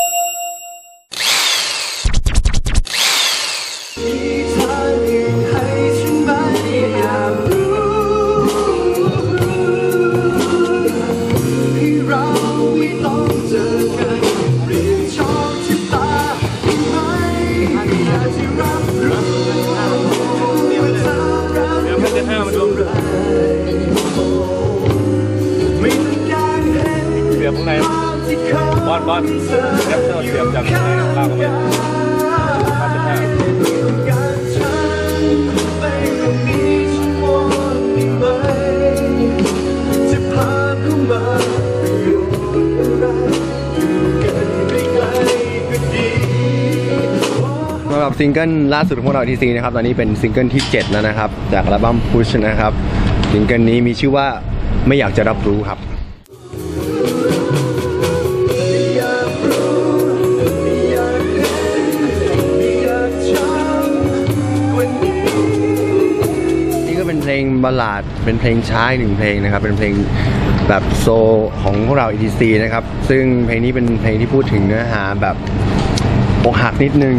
you บอลบอลเสียบเสียบจากข้างในลากเข้าไปมาเป็นหน้าสำหรับซิงเกิลล่าสุดของพวกเราทีซีนะครับ ตอนนี้เป็นซิงเกิลที่ 7 แล้วนะครับ จากอัลบั้ม Push นะครับ ซิงเกิลนี้มีชื่อว่าไม่อยากจะรับรู้ครับ บัลลาดเป็นเพลงช้าอีกหนึ่งเพลงนะครับ เป็นเพลงแบบโซลของพวกเรา ETC นะครับ ซึ่งเพลงนี้เป็นเพลงที่พูดถึงเนื้อหาแบบอกหักนิดนึง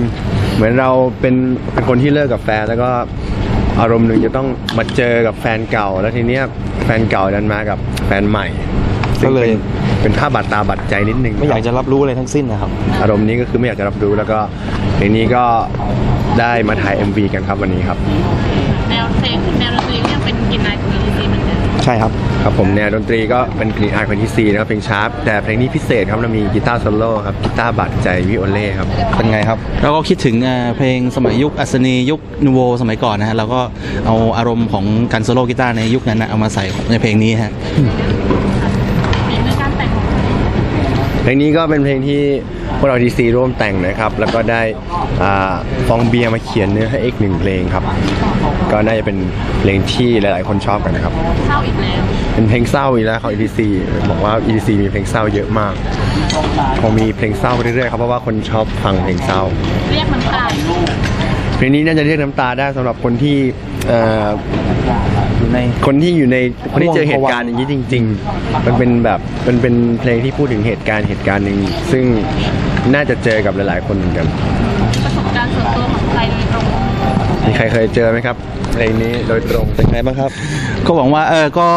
เหมือนเราเป็นเป็นคนที่เลิกกับแฟนแล้วก็อารมณ์หนึ่งจะต้องมาเจอกับแฟนเก่า แล้วทีเนี้ยแฟนเก่าดันมากับแฟนใหม่ซึ่งก็เลยเป็นเป็นภาพบาดตาบาดใจนิดนึงไม่อยากจะรับรู้อะไรทั้งสิ้นนะครับ อารมณ์นี้ก็คือไม่อยากจะรับรู้แล้วก็เพลงนี้ก็ได้มาถ่าย MV กันครับวันนี้ครับ แนวเพลง ช่ครับ ครับผมแนวดนตรีก็เป็นกรีนอาร์คนที่4นะครับเพลงชาร์ปแต่เพลงนี้พิเศษครับเรามีกีตาร์โซโล่ครับกีตาร์บาดใจวิโอเล่ครับเป็นไงครับ เราก็คิดถึงเอ่อเพลงสมัยยุคอัศนียุคนูโวสมัยก่อนนะฮะเราก็เอาอารมณ์ของการโซโล่กีตาร์ในยุคนั้นนะเอามาใส่ในเพลงนี้ฮะ มีเรื่องการแต่งของ เพ ลงนี้ก็เป็นเพลงที่พวกเราดีซีร่วมแต่งนะครับ แล้วก็ได้อ่าฟองเบียร์มาเขียนเนื้อให้อีกหนึ่งเพลงครับ ก็น่าจะเป็นเพลงที่หลาย ๆ คนชอบกันนะครับเข้าอีกแล้วเป็นเพลงเศร้าอีกแล้วของ EDC บอกว่า EDC มีเพลงเศร้าเยอะมากคงมีเพลงเศร้าไปเรื่อย ๆ ครับเพราะว่าคนชอบฟังเพลงเศร้า เรียกน้ำตาลเพลงนี้น่าจะเรียกน้ำตาได้สำหรับคนที่ เอ่ออยู่ใน คนที่อยู่ในคนที่เจอเหตุการณ์อย่างนี้จริง ๆ มันเป็นแบบมันเป็นเพลงที่พูดถึงเหตุการณ์เหตุการณ์หนึ่งซึ่งน่าจะเจอกับหลายๆ คนเหมือนกัน ประสบการณ์ส่วนตัวของใครโดยตรงมีใครเคยเจอไหมครับเพลงนี้โดยตรงเป็นไงบ้างครับ ก็หวังว่าเออก็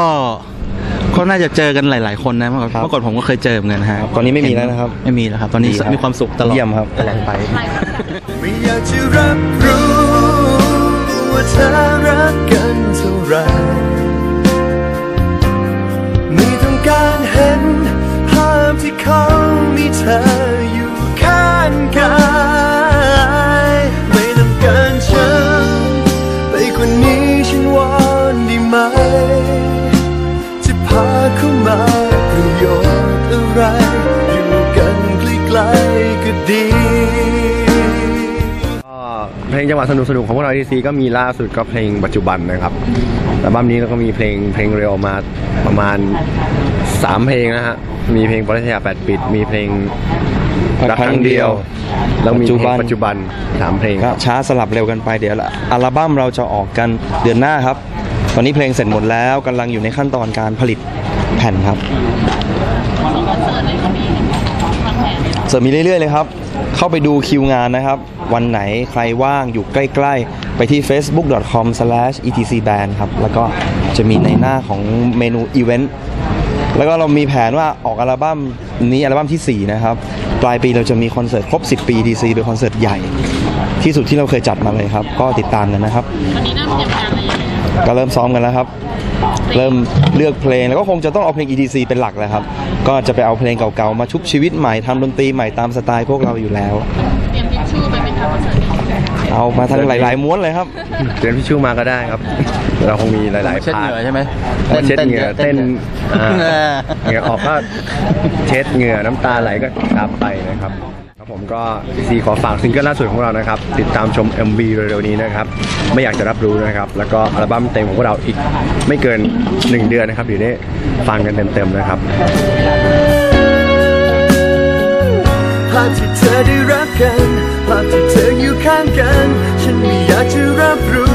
ก็น่าจะเจอกันหลาย ๆ คนนะเมื่อก่อนครับเมื่อก่อนผมก็เคยเจอเหมือนกันนะฮะครับตอนนี้ไม่มีแล้วนะครับ ไม่มีแล้วครับ ตอนนี้ดีครับ มีความสุขตลอดเยี่ยมครับตลอดไปใครคนไหนไม่อยากจะรับรู้ ล้ๆก็ดีก็เพลงจังหวะสนุกๆของพวกเรา EDC ก็มีล่าสุดก็เพลงปัจจุบันนะครับอัลบั้มนี้เราก็มีเพลงเพลงเร็วออกมาประมาณ 3 เพลงนะฮะ มีเพลงปรัชญาแปดปิด มีเพลงรักครั้งเดียว แล้วมีเพลงปัจจุบันสามเพลงก็ช้าสลับเร็วกันไปเดี๋ยวละอัลบั้มเราจะออกกันเดือนหน้าครับ ตอนนี้เพลงเสร็จหมดแล้วกำลังอยู่ในขั้นตอนการผลิตแผ่นครับมีคอน เสิร์ตอะไรก็มีวางแผนเสริมมีเรื่อยๆเลยครับ เข้าไปดูคิวงานนะครับ วันไหนใครว่างอยู่ใกล้ๆ ไปที่ facebook.com/etcband ครับ แล้วก็จะมีในหน้าของเมนูอีเวนต์แล้วก็เรามีแผนว่าออกอัลบั้มนี้อัลบั้มทีสี่4 นะครับ ปลายปีเราจะมีคอนเสิร์ตครบ 10 ปี DC เป็นคอนเสิร์ตใหญ่ ที่สุดที่เราเคยจัดมาเลยครับ ก็ติดตามกันนะครับวันนี้เริ่มเตรียมการอะไรยังไงนะก็เริ่มซ้อมกันแล้วครับ เริ่มเลือกเพลงแล้วก็คงจะต้องเอาเพลง EDC เป็นหลักแหละครับ ก็จะไปเอาเพลงเก่าๆ มาชุบชีวิตใหม่ทำดนตรีใหม่ตามสไตล์พวกเราอยู่แล้ว เตรียมทิชชู่ไปเป็นทำคอนเสิร์ตนี้เอามาทั้งหลายๆม้วนเลยครับ เตรียมทิชชู่มาก็ได้ครับ เราคงมีหลายๆเช็ดพาเหร์ทงื่อใช่ไหมมาเช็ดเหงื่อเต้นอ่าเหงื่อออกก็เช็ดเหงื่อน้ำตาไหลก็ตามไปนะครับ ครับผมก็ซีขอฝากซิงเกิลล่าสุดของเรานะครับ ติดตามชม MV เร็วๆนี้นะครับ ไม่อยากจะรับรู้นะครับ แล้วก็อัลบั้มเต็มของพวกเราอีกไม่เกิน 1 เดือนนะครับอยู่ได้ฟังกันเต็มๆนะครับภาพที่เธอได้รักกันภาพที่เธออยู่ข้างกัน ฉันไม่อยากจะรับรู้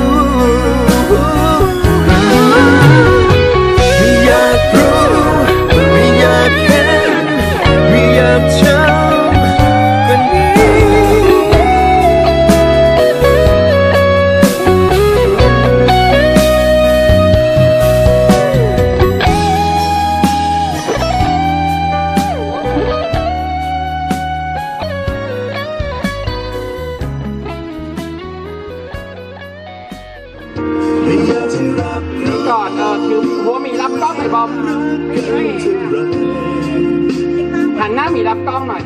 ฉันเท่าไหรหันหน้าหมีรับกล้องหน่อย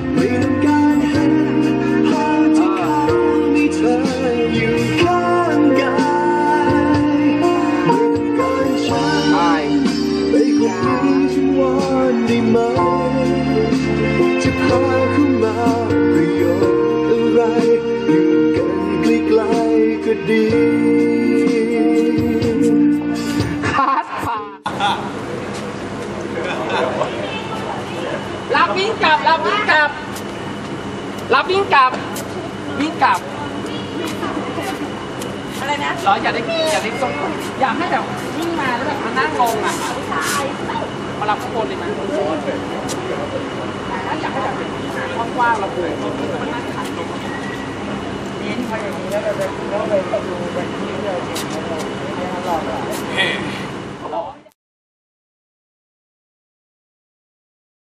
รับวิ่งกลับ วิ่งกลับ อะไรนะรออย่าได้อยาได้ทรงอย่าให้แบบวิ่งมาแล้วแบบมานั่งลงอะมารับข้างบนเลยมั้ยอยากให้แบบกว้างๆเราปลูกที่มันั่งขัดลงปีนไปอย่างนี้แล้วเราไปเล้วไปดูแบบนี้เราเก็บงเราไม่ให้หลอกหรา